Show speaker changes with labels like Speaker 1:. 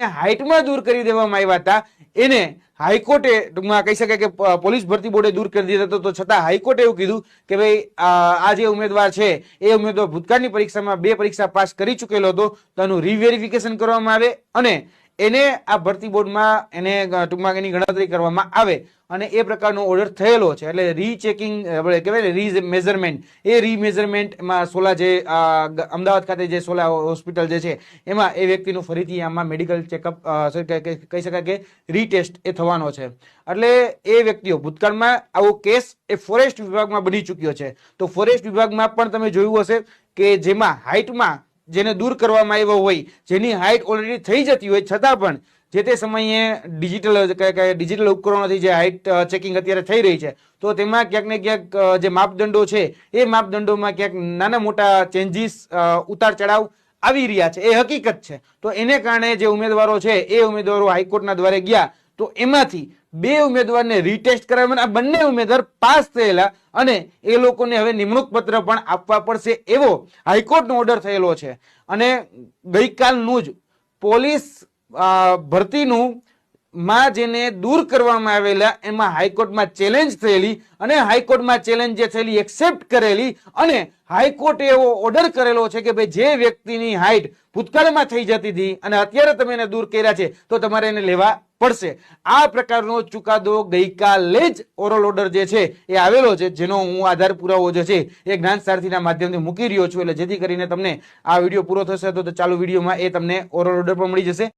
Speaker 1: હાઇટમાં દૂર કરી દેવામાં આવ્યા હતા. એને હાઈકોર્ટે, ટૂંકમાં કહી શકાય કે પોલીસ ભરતી બોર્ડે દૂર કરી દીધા તો છતાં હાઈકોર્ટે એવું કીધું કે ભાઈ, આ જે ઉમેદવાર છે, એ ઉમેદવાર ભૂતકાળની પરીક્ષામાં બે પરીક્ષા પાસ કરી ચૂકેલો હતો. તો એનું રીવેરિફિકેશન કરવામાં આવે અને એને આ ભરતી બોર્ડમાં એને ટૂંકમાં એની ગણતરી કરવામાં આવે અને એ પ્રકારનો ઓર્ડર થયેલો છે. એટલે રીચેકિંગ કહેવાય ને રી મેઝરમેન્ટ એ રીમેઝરમેન્ટમાં સોલા જે અમદાવાદ ખાતે જે સોલા હોસ્પિટલ જે છે, એમાં એ વ્યક્તિનું ફરીથી આમાં મેડિકલ ચેકઅપ કહી શકાય કે રીટેસ્ટ એ થવાનો છે. એટલે એ વ્યક્તિઓ ભૂતકાળમાં આવો કેસ એ ફોરેસ્ટ વિભાગમાં બની ચૂક્યો છે. તો ફોરેસ્ટ વિભાગમાં પણ તમે જોયું હશે કે જેમાં હાઇટમાં જેને દૂર કરવામાં આવ્યો હોય, જેની હાઇટ ઓલરેડી થઈ જતી હોય, છતાં પણ જે તે સમયે ડિજિટલ ડિજિટલ ઉપકરણોથી જે હાઇટ ચેકિંગ અત્યારે થઈ રહી છે, તો તેમાં ક્યાંક ને ક્યાંક જે માપદંડો છે, એ માપદંડોમાં ક્યાંક નાના મોટા ચેન્જીસ ઉતાર ચઢાવ આવી રહ્યા છે. એ હકીકત છે. તો એને કારણે જે ઉમેદવારો છે, એ ઉમેદવારો હાઈકોર્ટના દ્વારે ગયા તો એમાંથી બે ઉમેદવારને રીટેસ્ટ કરાવ્યા આ બંને ઉમેદવાર પાસ થયેલા અને એ લોકોને હવે નિમણૂક પત્ર પણ આપવા પડશે એવો હાઈકોર્ટનો ઓર્ડર થયેલો છે. અને ગઈકાલનું જ પોલીસ ભરતીનું માં જેને દૂર કરવામાં આવેલા એમાં હાઈકોર્ટમાં ચેલેન્જ થયેલી અને હાઈકોર્ટમાં ચેલેન્જ જે થયેલી એક્સેપ્ટ કરેલી અને હાઈકોર્ટે એવો ઓર્ડર કરેલો છે કે ભાઈ જે વ્યક્તિની હાઈટ ભૂતકાળમાં થઈ જતી હતી અને અત્યારે તમે એને દૂર કર્યા છે તો તમારે એને લેવા પડશે. આ પ્રકારનો ચુકાદો ગઈકાલે જ ઓરલ ઓર્ડર જે છે એ આવેલો છે, જેનો હું આધાર પુરાવો જે છે એ જ્ઞાન સારથીના માધ્યમથી મૂકી રહ્યો છું. એટલે જેથી કરીને તમને આ વીડિયો પૂરો થશે તો ચાલુ વિડીયોમાં એ તમને ઓરલ ઓર્ડર પણ મળી જશે.